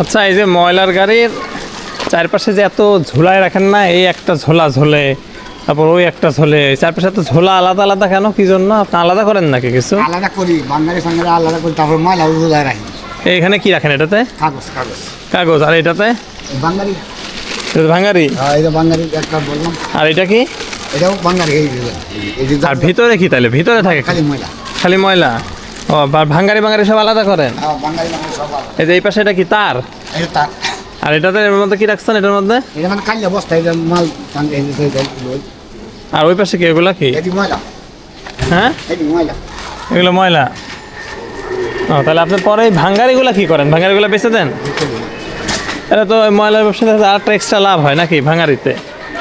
আচ্ছা এই যে ময়লার গাড়ির চারপাশে যে এত ঝোলায় রাখেন না এই একটা ঝোলা ঝোলে তারপর ওই একটা ঝোলে চারপাশে এত ঝোলা আলাদা আলাদা কেন? কি জন্য? আপনি আলাদা করেন নাকি কিছু? আলাদা করি বাঙালি ফাঙ্গালি আলাদা করি তারপর ময়লা উদায় রাখি। এইখানে কি রাখেন এটাতে? কাগজ কাগজ। কাগজ আর এটাতে? বাঙালি। এটা ভাঙারি? হ্যাঁ, বাঙালি একটা বললাম। আর এটা কি? এটাও বাঙালি আর ভিতরে কি তাহলে? ভিতরে থাকে খালি ময়লা। খালি ময়লা? ও বা- ভাঙ্গারি ভাঙ্গারি সব আলাদা করেন? হ্যাঁ, সব আলাদা। এই যে এই পাশে এটা কি তার? আর এটাতে এর মধ্যে কি রাখছেন এটার মধ্যে? এটা মানে কাল্লা বস্তা যে মাল আর ওই পাশে কি এগুলা কি? ময়লা। হ্যাঁ? ময়লা। এগুলো ময়লা। ও তাহলে আপনি পরে ভাঙ্গারিগুলা কি করেন? ভাঙ্গারিগুলা বেচে দেন? এটা তো ময়লার ব্যবসাতে আর একটা এক্সট্রা লাভ হয় নাকি ভাঙারিতে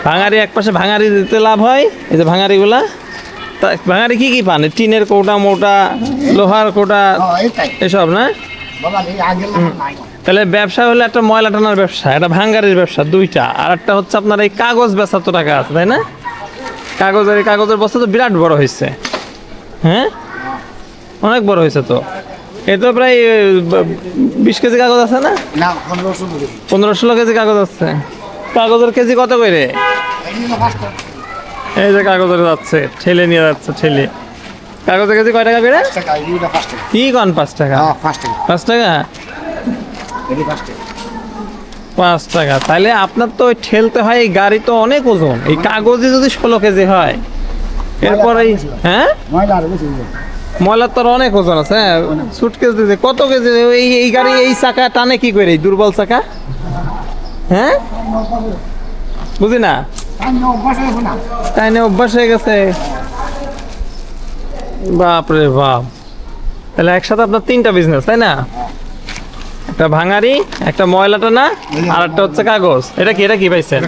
ভাঙারি এক পাশে ভাঙারি দিতে লাভ হয় এই যে ভাঙারিগুলা তা ভাঙারি কি কি পান? টিনের কোটা মোটা লোহার কৌটা এসব না? তাহলে ব্যবসা হলে একটা ময়লা টানার ব্যবসা এটা ভাঙ্গারির ব্যবসা দুইটা। আর একটা হচ্ছে আপনার এই কাগজ বেচা তো টাকা আছে তাই না? কাগজের এই কাগজের বস্তা তো বিরাট বড় হয়েছে হ্যাঁ? অনেক বড় হয়েছে তো। এ তো প্রায় বিশ কেজি কাগজ আছে না? পনেরো ষোলো কেজি। কাগজ আছে। কাগজের কেজি কত করে? এই যে কাগজের যাচ্ছে ঠেলে নিয়ে যাচ্ছে ঠেলে। কাগজের কেজি কয় টাকা করে? কি কন পাঁচ টাকা? হ্যাঁ পাঁচ টাকা। পাঁচ টাকা? তাহলে আপনার তো ওই ঠেলতে হয় এই গাড়ি তো অনেক ওজন। এই কাগজে যদি ষোলো কেজি হয় এরপর হ্যাঁ? ময়লার তোর অনেক ওজন আছে হ্যাঁ? সুটকেস দিতে কত কেজি? এই এই গাড়ি এই চাকা টানে কি করে? দুর্বল চাকা? হ্যাঁ? বুঝি না তাই না, অভ্যাস না। না হয়ে গেছে। বাপ রে বাপ। তাহলে একসাথে আপনার তিনটা বিজনেস তাই না? একটা ভাঙারি একটা ময়লা টানা আর একটা হচ্ছে কাগজ। এটা কি এটা কি পাইছেন?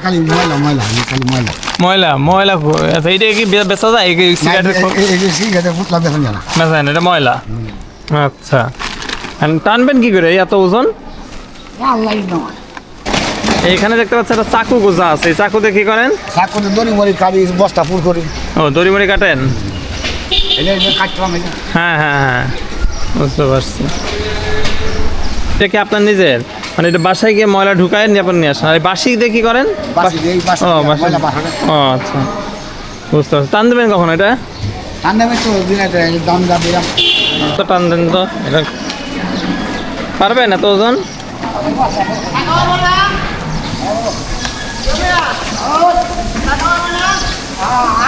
ময়লা ময়লা আচ্ছা এটা কি বেচা যায়? না, বেচা না। এটা ময়লা। আচ্ছা। টানবেন কি করে? এত ওজন? আল্লাহ নয় এইখানে দেখতে পাচ্ছেন একটা চাকু গোজা আছে। এই চাকু দিয়ে কি করেন? চাকুতে দড়ি মরি কাটি বস্তা ফুল করি। ও দড়ি মড়ি কাটেন হ্যাঁ হ্যাঁ হ্যাঁ। বুঝতে পারছি। এটা কি আপনার নিজের? মানে এটা বাসায় গিয়ে ময়লা ঢুকায় নিয়ে আপনার নিয়ে আসেন? আর বাসি দিয়ে কি করেন? ও বাসি ও আচ্ছা। বুঝতে পারছি। টান দেবেন কখন এটা? আর নেবে তো দাম যা দিলাম। তো টান দেন তো এটা পারবেন এত ওজন? Ah!